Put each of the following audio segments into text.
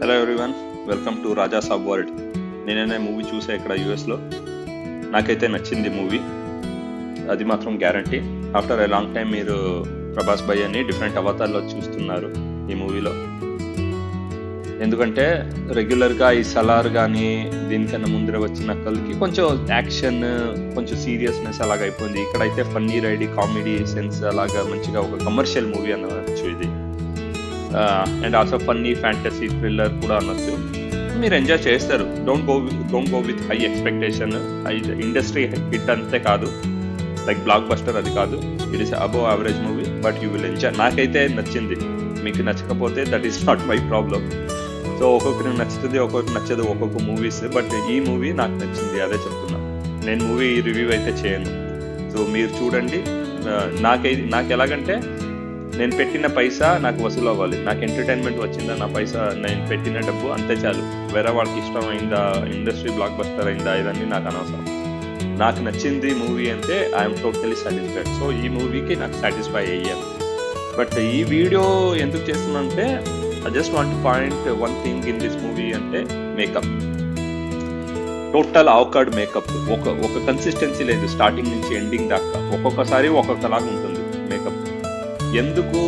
Hello everyone welcome to Raja Saab world నేననే movie చూసా ఇక్కడ యూఎస్లో నాకైతే నచ్చింది మూవీ అది మాత్రం guarantee after a long time మీరు ప్రభాస్ భయ్ అని డిఫరెంట్ అవతారాల్లో చూస్తున్నారు ఈ మూవీలో ఎందుకంటే రెగ్యులర్గా ఈ సలార్ కానీ దీనికన్నా ముందర వచ్చిన కల్కి కొంచెం యాక్షన్ కొంచెం సీరియస్నెస్ అలాగైపోయింది. అయిపోయింది ఇక్కడైతే ఫన్నీ రైడీ కామెడీ సెన్స్ అలాగా మంచిగా ఒక కమర్షియల్ మూవీ అనవచ్చు ఇది. And also funny fantasy thriller కూడా అనొచ్చు. మీరు ఎంజాయ్ చేస్తారు. Don't go don't go with high expectation high industry hit అంతే కాదు. లైక్ బ్లాక్ బస్టర్ అది కాదు. It is above average movie but you will enjoy నాకైతే నచ్చింది. మీకు నచ్చకపోతే that is not my problem so ఒక్కొక్కరికి నచ్చుతుంది ఒక్కొక్కరికి నచ్చదు ఒక్కొక్క మూవీస్ బట్ ఈ మూవీ నాకు నచ్చింది. అదే చెప్తున్నా. నేను మూవీ రివ్యూ అయితే చేయను. సో మీరు చూడండి. నాకై నాకు ఎలాగంటే నేను పెట్టిన పైసా నాకు వసూలు అవ్వాలి నాకు ఎంటర్టైన్మెంట్ వచ్చిందా? నా పైసా నేను పెట్టిన డబ్బు అంతే చాలు. వేరే వాళ్ళకి ఇష్టం అయిందా ఇండస్ట్రీ బ్లాక్ బస్టర్ అయిందా? ఇవన్నీ నాకు అనవసరం. నాకు నచ్చింది మూవీ అంటే ఐఎమ్ టోటలీ సాటిస్ఫైడ్ సో ఈ మూవీకి నాకు సాటిస్ఫై అయ్యాను. బట్ ఈ వీడియో ఎందుకు చేస్తున్నానంటే I just want point one thing in this movie అంటే మేకప్ టోటల్ అవకాడ్ మేకప్ ఒక ఒక కన్సిస్టెన్సీ లేదు. స్టార్టింగ్ నుంచి ఎండింగ్ దాకా. ఒక్కొక్కసారి ఒక్కొక్కలాగా ఉంటుంది మేకప్ ఎందుకు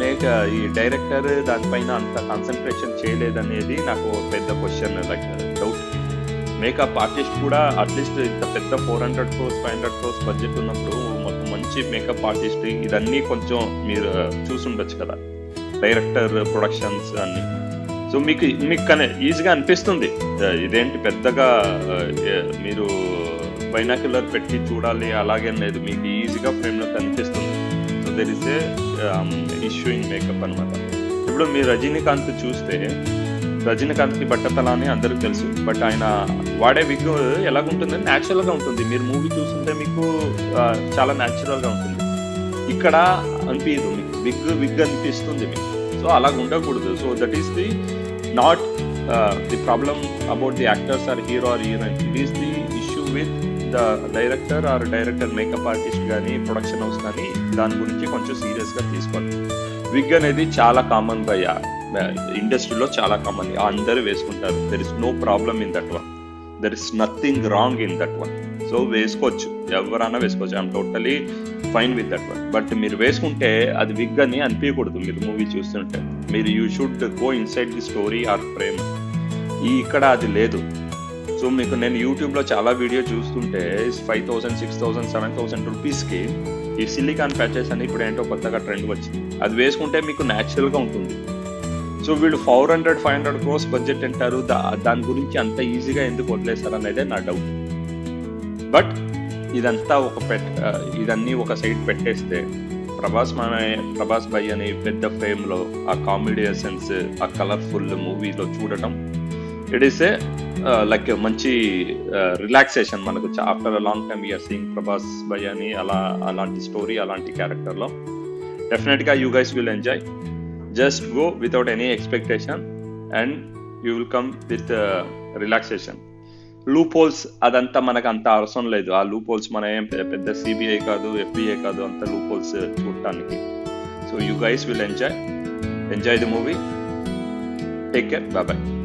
మేక ఈ డైరెక్టర్ దానిపైన అంత కాన్సన్ట్రేషన్ చేయలేదనేది నాకు పెద్ద question like doubt makeup artist కూడా అట్లీస్ట్ ఇంత పెద్ద four hundred crores five hundred crores budget ఉన్నప్పుడు మొత్తం మంచి మేకప్ ఆర్టిస్ట్ ఇదన్నీ కొంచెం మీరు uh, చూసుండొచ్చు కదా. డైరెక్టర్ ప్రొడక్షన్స్ అన్ని. సో మీకు మీకు కనే ఈజీగా అనిపిస్తుంది. Uh, ఇదేంటి పెద్దగా uh, మీరు బైనాక్యులర్ పెట్టి చూడాలి అలాగే లేదు మీకు ఈజీగా ఫ్రేమ్లో కనిపిస్తుంది. There is a issue in makeup అనమాట ఇప్పుడు మీరు రజనీకాంత్ చూస్తే రజనీకాంత్కి బట్టతల అని అందరికి తెలుసు. బట్ ఆయన వాడే విగ్ ఎలాగుంటుంది న్యాచురల్గా ఉంటుంది. మీరు మూవీ చూస్తుంటే మీకు చాలా న్యాచురల్గా ఉంటుంది. ఇక్కడ అనిపించదు మీకు. విగ్ విగ్ అనిపిస్తుంది మీకు. సో అలా ఉండకూడదు. So that is the not the problem about the actors or hero or heroine it is the issue with the director or director makeup artist కానీ ప్రొడక్షన్ హౌస్ కానీ దాని గురించి కొంచెం సీరియస్గా తీసుకోండి. విగ్ అనేది చాలా కామన్ భయ ఇండస్ట్రీలో చాలా కామన్ అందరూ వేసుకుంటారు. There is no problem in that one there is nothing wrong in that one so వేసుకోవచ్చు. ఎవరైనా వేసుకోవచ్చు. I'm totally fine with that one but మీరు వేసుకుంటే అది విగ్ అని అనిపించకూడదు మీరు మూవీ చూస్తుంటే. మీరు you should go inside the story or frame ఈ ఇక్కడ అది లేదు. సో మీకు నేను యూట్యూబ్లో చాలా వీడియో చూస్తుంటే five thousand six thousand seven thousand రూపీస్కి ఈ సిలికాన్ ప్యాచెస్ అని ఇప్పుడు ఏంటో కొత్తగా ట్రెండ్ వచ్చింది. అది వేసుకుంటే మీకు న్యాచురల్గా ఉంటుంది. సో వీళ్ళు four hundred five hundred crores budget అంటారు. దాని గురించి అంత ఈజీగా ఎందుకు వదిలేస్తారు అనేది నా డౌట్ బట్ ఇదంతా ఒక పెట్ ఇదన్నీ ఒక సైడ్ పెట్టేస్తే ప్రభాస్ మన ప్రభాస్ భయ్ అని పెద్ద ఫ్రేమ్లో ఆ కామెడీ ఎసెన్స్ ఆ కలర్ఫుల్ మూవీలో చూడటం ఇట్ ఈస్ ఏ లైక్ మంచి రిలాక్సేషన్ మనకు after a long time you are seeing Prabhas bhai అని అలా అలాంటి స్టోరీ అలాంటి క్యారెక్టర్లో డెఫినెట్గా you guys will enjoy just go without any expectation and you will come with relaxation loopholes అదంతా మనకు అంత అవసరం లేదు. ఆ లూప్ హోల్స్ మన ఏం పెద్ద సిబిఐ కాదు ఎఫ్బిఐ కాదు అంత లూప్ హోల్స్ చూడటానికి. So you guys will enjoy enjoy the movie take care bye